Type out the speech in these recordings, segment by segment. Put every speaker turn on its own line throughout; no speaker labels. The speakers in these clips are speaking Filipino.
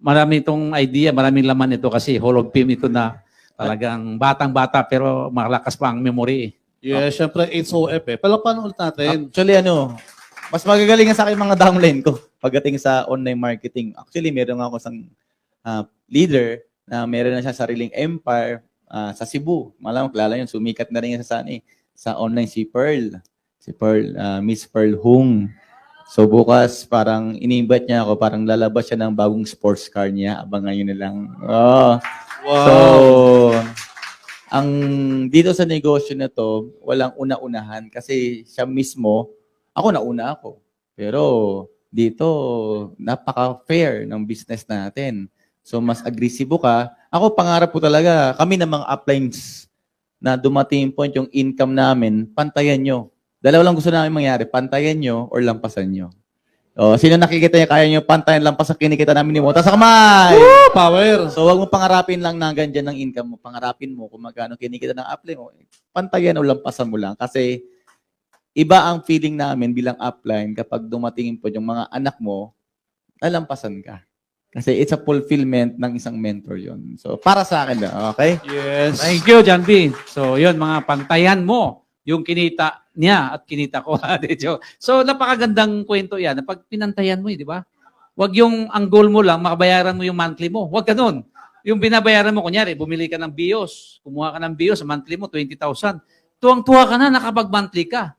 marami itong idea, maraming laman ito kasi Hall of Fame ito na talagang batang-bata pero malakas pa ang memory. eh.
Yes, syempre 8OF eh. Palapanan ulit natin.
Actually, ano, mas magagaling sa akin mga downline ko pagdating sa online marketing. Actually, meron ako isang ah, leader na meron na siya sariling empire ah, sa Cebu. Malam, kilala yun. Sumikat na rin yan sa, saan eh, sa online si Pearl. Si Pearl, ah, Miss Pearl Hung. So bukas, parang ini-invite niya ako, parang lalabas siya ng bagong sports car niya. Abangan nyo na lang. Oh.
Wow.
So, ang dito sa negosyo na to, walang una-unahan kasi siya mismo, ako nauna ako. Pero dito, napaka-fair ng business natin. So, mas agresibo ka. Ako, pangarap ko talaga, kami ng mga uplines na dumating point yung income namin, pantayan nyo. Dalawa lang gusto namin mangyari, pantayan nyo or lampasan nyo. O, sino nakikita niya, kaya nyo pantayan, lampasan, kinikita namin ni Mota sa kamay!
Power.
So, wag mo pangarapin lang na ganyan ng income mo. Pangarapin mo kung magkano kinikita ng upline mo. Pantayan o lampasan mo lang. Kasi, iba ang feeling namin bilang upline kapag dumatingin po yung mga anak mo, nalampasan ka. Kasi it's a fulfillment ng isang mentor yon. So, para sa akin lang, okay?
Yes.
Thank you, John B. So, yun, mga pantayan mo yung kinita niya at kinita ko. So, napakagandang kwento yan. Pag pinantayan mo, eh, di ba? Huwag yung ang goal mo lang, makabayaran mo yung monthly mo. Huwag ganun. Yung binabayaran mo, kunyari, bumili ka ng BIOS, kumuha ka ng BIOS, monthly mo, 20,000. Tuwang-tuwa ka na, nakapag-monthly ka.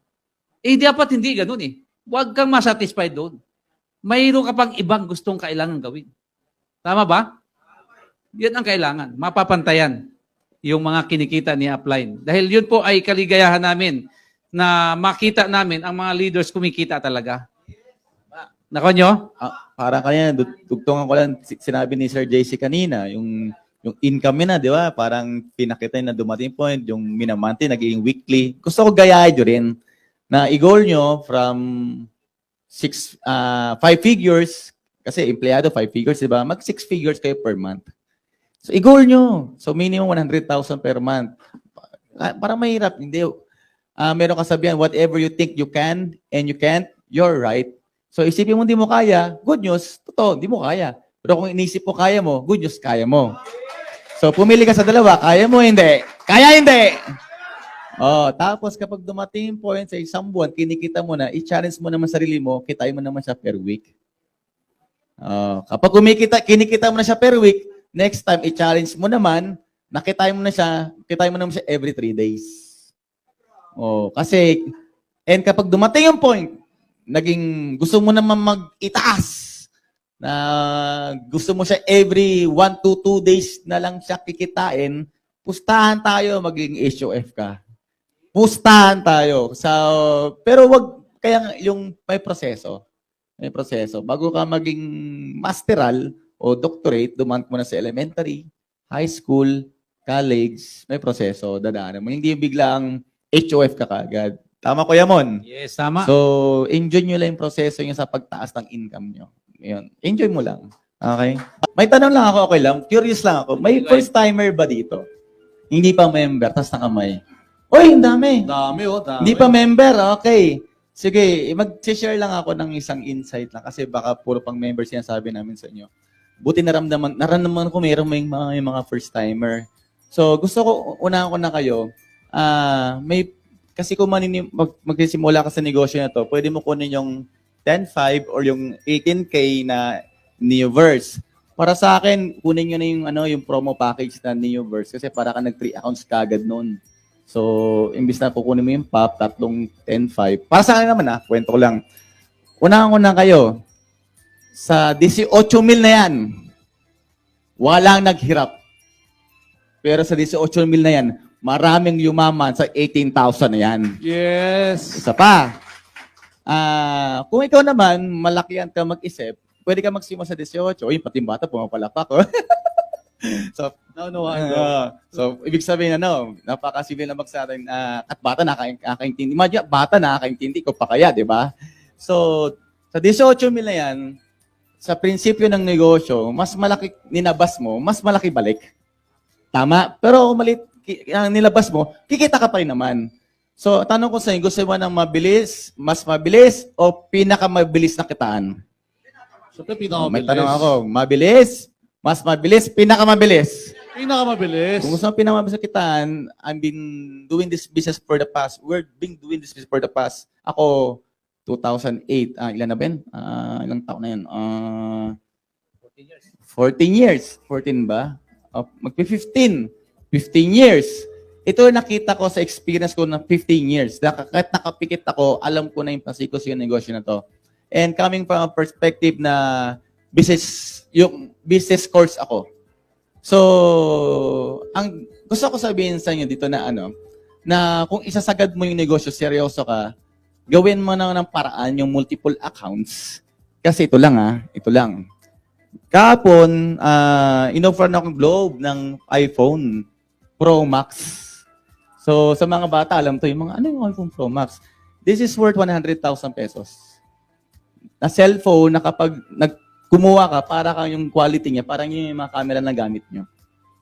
Eh, dapat hindi ganun eh. Huwag kang masatisfied doon. Mayroon ka pang ibang gustong kailangan gawin. Tama ba? Yan ang kailangan. Mapapantayan yung mga kinikita ni Upline. Dahil yun po ay kaligayahan namin na makita namin ang mga leaders kumikita talaga. Nako nyo?
Ah, parang kanina, dugtungan ko lang, si- sinabi ni Sir JC kanina, yung yung income na, di ba? Parang pinakita na dumating point, yung minamonthly, naging weekly. Gusto ko gayahin nyo rin na i-goal nyo from six, ah, five figures, kasi empleyado five figures, di ba? Mag six figures kayo per month. So, i-goal nyo. So, minimum 100,000 per month. Ah, Parang mahirap. Hindi. Ah, meron kasabihan, whatever you think you can and you can't, you're right. So isipin mo hindi mo kaya, good news, totoo, hindi mo kaya. Pero kung inisip mo kaya mo, good news, kaya mo. So pumili ka sa dalawa, kaya mo, hindi. Kaya, hindi. Oh, tapos kapag dumating yung point sa isang buwan, kinikita mo na, i-challenge mo naman sarili mo, kitain mo naman siya per week. Oh, kapag kumikita, kinikita mo na siya per week, next time, i-challenge mo naman, nakitain mo na siya, kitain mo naman siya every three days. Oh, kasi, and kapag dumating yung point, naging gusto mo naman mag-itaas na gusto mo siya every 1 to 2 days na lang siya kikitain, pustahan tayo maging HOF ka. Pustahan tayo. So, pero wag kaya yung may proseso. May proseso. Bago ka maging masteral o doctorate, dumaan mo na sa elementary, high school, college, may proseso, dadaanan mo. Hindi yung biglang HOF ka kagad. Tama ko, Yamon?
Yes, tama.
So, enjoy nyo lang yung proseso nyo sa pagtaas ng income nyo. Yun. Enjoy mo lang. Okay? May tanong lang ako, okay lang. Curious lang ako. May first timer ba dito? Hindi pa member, tas nakamay. Uy, ang dami.
Dami oh, dami.
Hindi pa member, okay. Sige, mag-share lang ako ng isang insight lang kasi baka puro pang members yan sabi namin sa inyo. Buti naramdaman, naramdaman ko mayroong may mga, may mga first timer. So, gusto ko, unahan ko na kayo, ah may, kasi kung maninim, mag, magsisimula ka sa negosyo na to, pwede mo kunin yung 10.5 or yung 18K na Neoverse. Para sa akin, kunin nyo na yung, ano, yung promo package na Neoverse kasi para ka nag-3 accounts kagad noon. So, imbis na kukunin mo yung PAP, tatlong 10.5. Para sa akin naman ah, kwento ko lang. Unahan ko na kayo. Sa 18 mil na yan, walang naghirap. Pero sa 18 mil na yan, maraming yumaman sa 18,000 na yan.
Yes.
Isa pa. Ah, kung ikaw naman, malakihan ka mag-isip, pwede ka magsimula sa 18. Uy, pati bata, pumapalapak. Oh. so,
No, no, no.
Ah, so, ibig sabihin, ano, napaka-civil na magsabi, uh, at bata nakaka- nakakaintindi. Imagine, bata nakakaintindi ko pa kaya, di ba? So, sa 18 mil na yan, sa prinsipyo ng negosyo, mas malaki ninabas mo, mas malaki balik. Tama? Pero kung malit, ang nilabas mo, kikita ka pa rin naman. So, tanong ko sa inyo, gusto mo ng mabilis, mas mabilis, o pinakamabilis na kitaan?
Siyempre,
Oh,
pinakamabilis.
may tanong ako, mabilis Mas mabilis, pinakamabilis.
Pinakamabilis.
Kung gusto mo pinamabilis sa kitaan, I've been doing this business for the past, we're been doing this business for the past, ako, 2008, ah, ilan na ba yun? Ah, ilang taon na yun? Ah, 14 years. 14 ba? Oh, Magpi-15. 15 years. Ito nakita ko sa experience ko na 15 years. Naka- Kahit nakapikit ako, alam ko na yung pasikos yung negosyo na to. And coming from a perspective na business, yung business course ako. So, ang gusto ko sabihin sa inyo dito na ano, na kung isasagad mo yung negosyo, seryoso ka, gawin mo na ng paraan yung multiple accounts. Kasi ito lang ah, ito lang. Kahapon, uh, inoffer na akong globe ng iPhone Pro Max. So, sa mga bata, alam to yung mga, ano yung iPhone Pro Max? This is worth 100,000 pesos. Na cellphone na kapag nag, kumuha ka, para kang yung quality niya, parang yun yung mga camera na gamit nyo.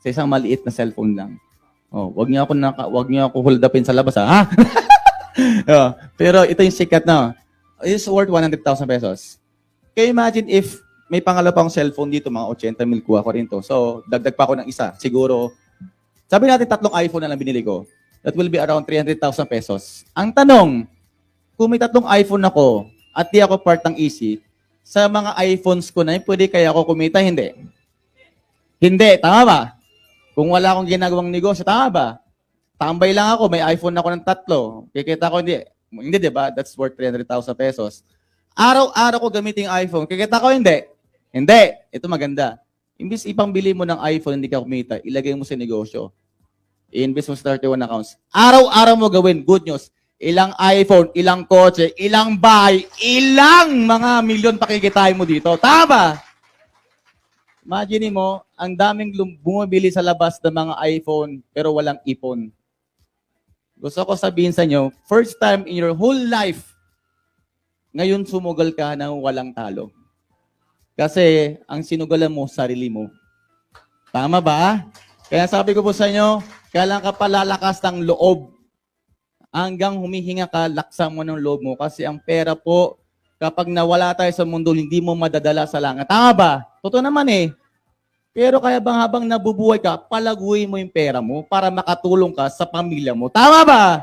Sa isang maliit na cellphone lang. Oh, wag niyo ako naka, wag niyo ako hold upin sa labas ha. oh, pero ito yung sikat na. It's worth 100,000 pesos. You imagine if may pangalawa pang cellphone dito, mga 80 mil kuha ko rin to. So, dagdag pa ako ng isa. Siguro, sabi natin tatlong iPhone na lang binili ko. That will be around 300,000 pesos. Ang tanong, kung may tatlong iPhone ako at di ako part ng Easy, sa mga iPhones ko na yun, pwede kaya ako kumita? Hindi. Hindi. Tama ba? Kung wala akong ginagawang negosyo, tama ba? Tambay lang ako, may iPhone ako ng tatlo. Kikita ko, hindi. Hindi, di ba? That's worth 300,000 pesos. Araw-araw ko gamitin yung iPhone. Kikita ko, hindi. Hindi. Ito maganda. Imbis ipambili mo ng iPhone, hindi ka kumita, ilagay mo sa negosyo. I-invest mo sa 31 accounts. Araw-araw mo gawin. Good news. Ilang iPhone, ilang kotse, ilang bahay, ilang mga milyon pakikitain mo dito. Tama? Imagine mo, ang daming bumibili sa labas ng mga iPhone pero walang ipon. Gusto ko sabihin sa inyo, first time in your whole life, ngayon sumugal ka ng walang talo. Kasi ang sinugalan mo, sarili mo. Tama ba? Kaya sabi ko po sa inyo, kailangan ka palalakas ng loob. Hanggang humihinga ka, laksa mo ng loob mo. Kasi ang pera po, kapag nawala tayo sa mundo, hindi mo madadala sa langit. Tama ba? Totoo naman eh. Pero kaya bang habang nabubuhay ka, palaguin mo yung pera mo para makatulong ka sa pamilya mo. Tama ba?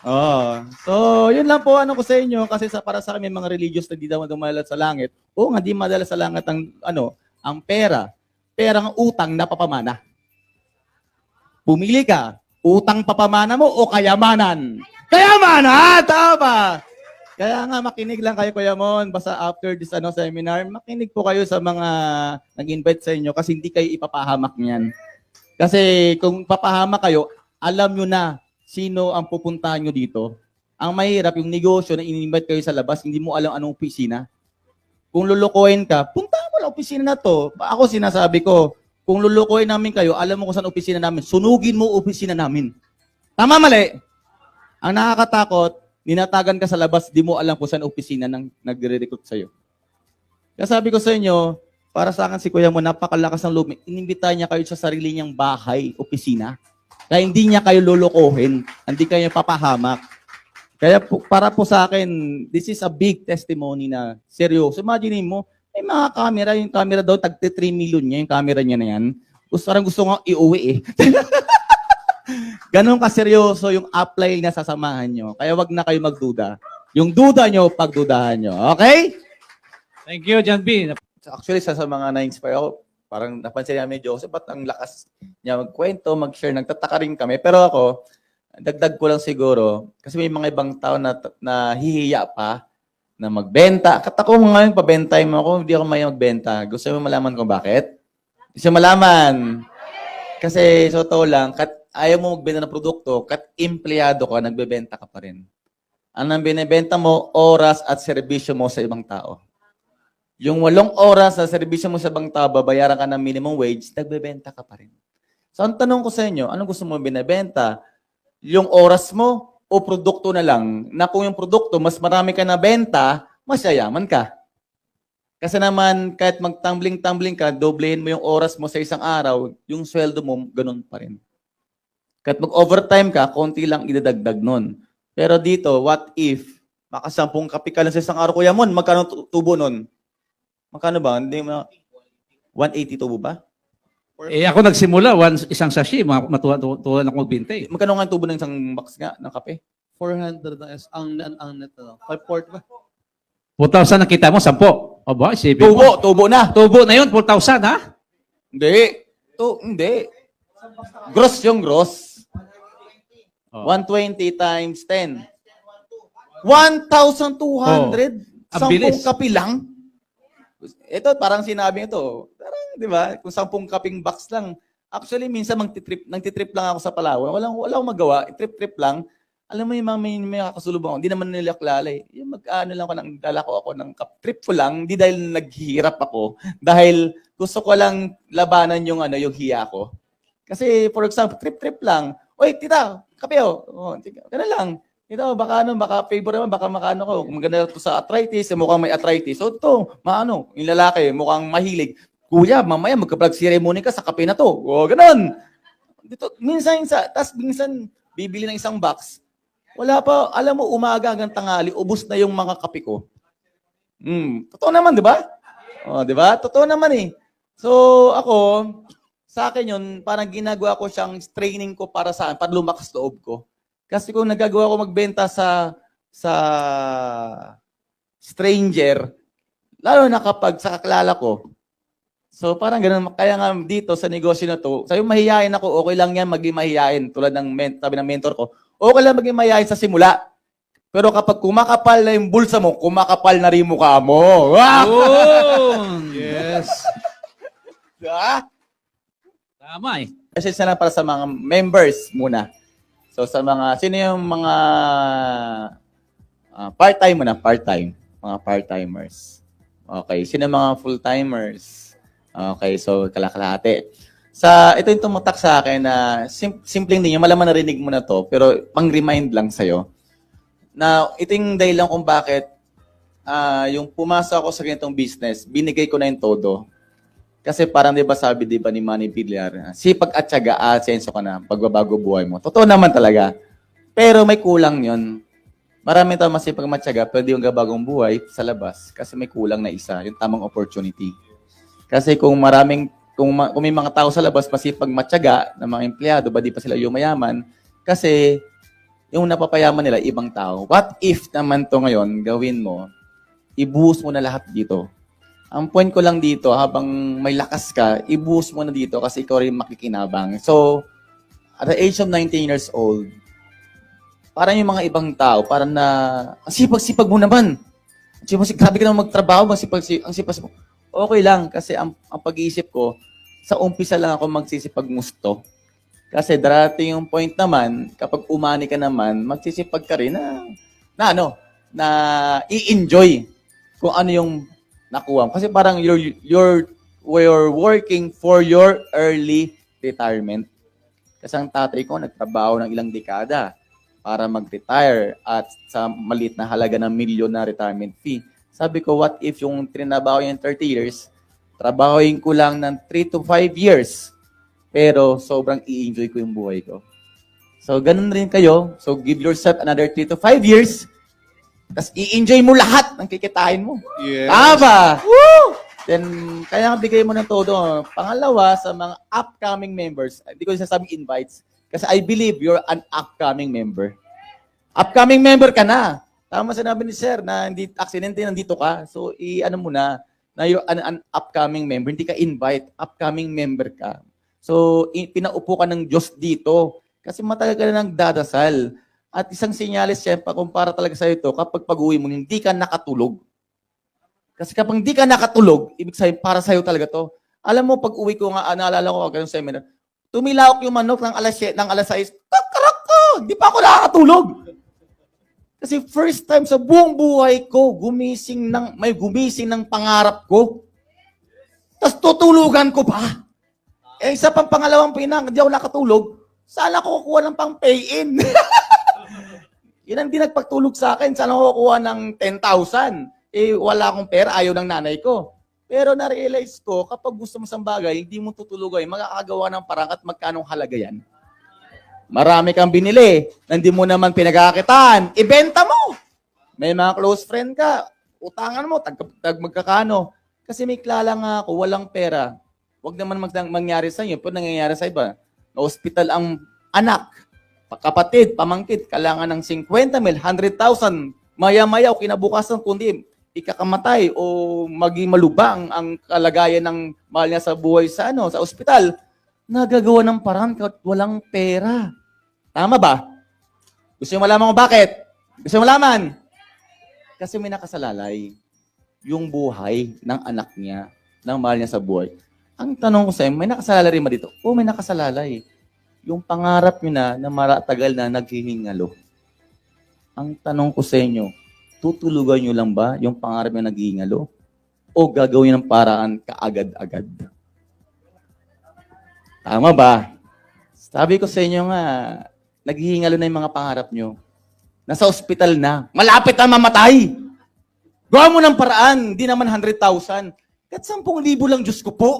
Oh. So, yun lang po ano ko sa inyo kasi sa para sa amin mga religious na di daw dumadala sa langit. Oo nga, di madala sa langit ang ano, ang pera. Perang utang na papamana. Pumili ka, utang papamana mo o kayamanan? Kayamanan! Tama ba? Kaya nga makinig lang kayo Kuya Mon, basta after this ano seminar, makinig po kayo sa mga nag-invite sa inyo kasi hindi kayo ipapahamak niyan. Kasi kung papahamak kayo, alam nyo na sino ang pupuntahan nyo dito. Ang mahirap yung negosyo na in-invite kayo sa labas, hindi mo alam anong opisina. Kung lulukoyin ka, punta mo lang opisina na to. Ako sinasabi ko, kung lulukoyin namin kayo, alam mo kung saan opisina namin, sunugin mo opisina namin. Tama mali? Ang nakakatakot, ninatagan ka sa labas, di mo alam kung saan opisina ng nagre-recruit sa'yo. Kaya sabi ko sa inyo, para sa akin si Kuya mo, napakalakas ng loob. Inimbita niya kayo sa sarili niyang bahay, opisina. Kaya hindi niya kayo lulukohin. Hindi kayo papahamak. Kaya po, para po sa akin, this is a big testimony na seryoso. Imagine mo, may mga camera, yung camera daw, tag 3 million niya, yung camera niya na yan. Gusto, parang gusto nga iuwi eh. Ganon kaseryoso yung apply na sasamahan nyo. Kaya wag na kayo magduda. Yung duda nyo, pagdudahan nyo. Okay?
Thank you, John B.
Actually, sa, sa mga na-inspire ako, parang napansin namin ni Joseph, ba't ang lakas niya magkwento, mag-share, nagtataka rin kami. Pero ako, dagdag ko lang siguro, kasi may mga ibang tao na, na hihiya pa na magbenta. Kat ako ngayon, pabentay mo ako, hindi ako may magbenta. Gusto mo malaman kung bakit? Gusto mo malaman? Kasi, so to lang, kat ayaw mo magbenta ng produkto, kat empleyado ka, nagbebenta ka pa rin. Ang binibenta mo, oras at serbisyo mo sa ibang tao. Yung walong oras sa serbisyo mo sa ibang tao, babayaran ka ng minimum wage, nagbebenta ka pa rin. So, ang tanong ko sa inyo, anong gusto mo binibenta? Yung oras mo o produkto na lang? Na kung yung produkto, mas marami ka na benta, mas yayaman ka. Kasi naman, kahit magtumbling-tumbling ka, doblehin mo yung oras mo sa isang araw, yung sweldo mo, ganun pa rin. Kahit mag-overtime ka, konti lang idadagdag nun. Pero dito, what if, makasampung kape ka lang sa isang araw, Kuya Mon, magkano tu- tubo nun? Magkano ba? Hindi mo, 180 tubo ba?
Eh ako nagsimula, one, isang sachet, ma- matuwa tu- tuwa na akong magbinte. eh.
Magkano nga ang tubo ng isang box nga ng kape?
400 na S. Ang, ang, ang net, ano? 540 ba?
4,000 nakita mo, 10. O ba, isipin mo.
Tubo, tubo na.
Tubo na yun, 4,000 ha?
Hindi. To, hindi. Gross yung gross.
Oh.
120 times 10. 1,200?
Oh, ang
Sampung
bilis.
kapi lang? Ito, parang sinabi ito. Parang, di ba? Kung sampung kaping box lang. Actually, minsan magtitrip, nagtitrip lang ako sa Palawan. Walang, wala akong magawa. Trip-trip lang. Alam mo yung mga may, may kakasulubong ako, hindi naman nila kilala eh. Yung mag-ano lang ako, ng, dala ko ako ng kap. Trip ko lang, hindi dahil naghihirap ako. Dahil gusto ko lang labanan yung ano, yung hiya ko. Kasi, for example, trip-trip lang. Oy, tita, kape oh. oh ganun lang. Ito, baka ano, baka favor naman, baka makaano ko. Maganda to sa arthritis, eh, mukhang may arthritis. So, ito, maano, yung lalaki, mukhang mahilig. Kuya, mamaya magka-plug ceremony ka sa kape na to. O, ganun. Dito, minsan, sa, tas minsan, bibili ng isang box. Wala pa, alam mo, umaga hanggang tangali, ubus na yung mga kape ko. Hmm, totoo naman, di ba? O, di ba? Totoo naman eh. So, ako, sa akin yun, parang ginagawa ko siyang training ko para saan, para lumakas loob ko. Kasi kung nagagawa ko magbenta sa sa stranger, lalo na kapag sa kakilala ko. So parang ganun, kaya nga dito sa negosyo na to, sabi mahihayin ako, okay lang yan maging mahihayin. Tulad ng men, sabi ng mentor ko, okay lang maging mahihayin sa simula. Pero kapag kumakapal na yung bulsa mo, kumakapal na rin mukha mo.
Yun.
Yes.
Ah!
Tama eh.
Message na lang para sa mga members muna. So sa mga, sino yung mga ah, part-time muna, part-time. Mga part-timers. Okay, sino mga full-timers? Okay, so kalakalate. Sa, ito yung tumutak sa akin na sim, simpleng din, yung malaman narinig mo na to, pero pang-remind lang sa'yo, na ito yung dahilan kung bakit ah, yung pumasok ako sa ganitong business, binigay ko na yung todo. Kasi parang 'di ba sabi 'di ba ni Manny Villar, sipag at tiyaga, asenso ka na pagbabago buhay mo. Totoo naman talaga. Pero may kulang 'yon. Marami tao masipag matyaga, pwede yung gabagong buhay sa labas kasi may kulang na isa, yung tamang opportunity. Kasi kung maraming kung, ma- kung may mga tao sa labas masipag matyaga ng mga empleyado, ba di pa sila yumayaman? Kasi yung napapayaman nila ibang tao. What if naman to ngayon gawin mo, ibuhos mo na lahat dito. Ang point ko lang dito, habang may lakas ka, ibuhos mo na dito kasi ikaw rin makikinabang. So, at the age of 19 years old, parang yung mga ibang tao, parang na, ang sipag-sipag mo naman. Ang sipag, grabe ka naman magtrabaho, ang sipag, ang sipag, okay lang, kasi ang, ang pag-iisip ko, sa umpisa lang ako magsisipag gusto. Kasi darating yung point naman, kapag umani ka naman, magsisipag ka rin na, na ano, na i-enjoy kung ano yung nakuha mo. Kasi parang you're, you're, you're working for your early retirement. Kasi ang tatay ko nagtrabaho ng ilang dekada para mag-retire at sa maliit na halaga ng milyon na retirement fee. Sabi ko, what if yung trinabaho yung 30 years, trabahoin ko lang ng 3 to 5 years, pero sobrang i-enjoy ko yung buhay ko. So, ganun rin kayo. So, give yourself another 3 to 5 years, tapos i-enjoy mo lahat ng kikitain mo.
Yes.
Tama! Woo! Then, kaya nga bigay mo ng todo. Pangalawa, sa mga upcoming members, hindi ko sasabing invites, kasi I believe you're an upcoming member. Upcoming member ka na. Tama sinabi ni Sir na hindi aksidente nandito ka. So, i-ano mo na, na you're an, an upcoming member. Hindi ka invite, upcoming member ka. So, pinaupo ka ng Diyos dito. Kasi matagal ka na nang dadasal. At isang sinyalis siya, kumpara talaga sa ito, kapag pag-uwi mo, hindi ka nakatulog. Kasi kapag hindi ka nakatulog, ibig sabihin, para sa'yo talaga to. Alam mo, pag uwi ko nga, ah, naalala ko, ganun seminar, tumilawak yung manok ng alas, 7, ng alas 6, kakarak ko! Hindi pa ako nakakatulog. Kasi first time sa buong buhay ko, gumising ng, may gumising ng pangarap ko. Tapos tutulugan ko pa. Eh, isa pang pangalawang pinang, hindi ako nakatulog, sana ko kukuha ng pang pay-in. Yan ang di nagpagtulog sa akin. Sana ko kukuha ng 10,000. Eh, wala akong pera, ayaw ng nanay ko. Pero na-realize ko, kapag gusto mo sa bagay, hindi mo tutulugan, makakagawa ng parang at magkanong halaga yan. Marami kang binili, hindi mo naman pinagkakitaan, ibenta mo. May mga close friend ka, utangan mo, tag, tag magkakano. Kasi may klala nga ako, walang pera. Huwag naman mag- mangyari sa inyo, pero nangyayari sa iba. Na hospital ang anak, kapatid, pamangkit, kailangan ng 50 mil, 100,000, maya-maya o kinabukasan, kundi ikakamatay o maging malubang ang kalagayan ng mahal niya sa buhay sa ano sa ospital, nagagawa ng paraan kahit walang pera. Tama ba? Gusto niyo malaman kung bakit? Gusto niyo malaman? Kasi may nakasalalay yung buhay ng anak niya, ng mahal niya sa buhay. Ang tanong ko sa inyo, may nakasalalay rin ba dito? Oo, may nakasalalay. Yung pangarap niyo na na maratagal na naghihingalo. Ang tanong ko sa inyo, tutulugan niyo lang ba yung pangarap niyo naghihingalo? O gagawin ng paraan kaagad-agad? Tama ba? Sabi ko sa inyo nga, naghihingalo na yung mga pangarap niyo. Nasa ospital na. Malapit na mamatay. Gawa mo ng paraan, hindi naman 100,000. Kahit 10,000 lang, Diyos ko po.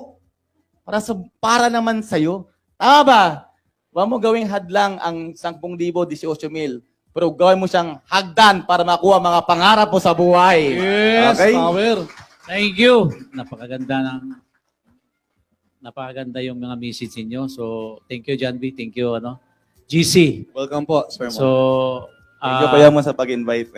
Para, sa, para naman sa'yo. Tama ba? Huwag mo gawing hadlang ang 10,000, 18,000. Pero gawin mo siyang hagdan para makuha mga pangarap mo sa buhay.
Yes,
Okay?
power.
Thank you. Napakaganda ng napakaganda yung mga message niyo. So, thank you John B. Thank you ano. GC.
Welcome po, Sir Mo.
So,
Thank you
ah,
pa mo sa pag-invite.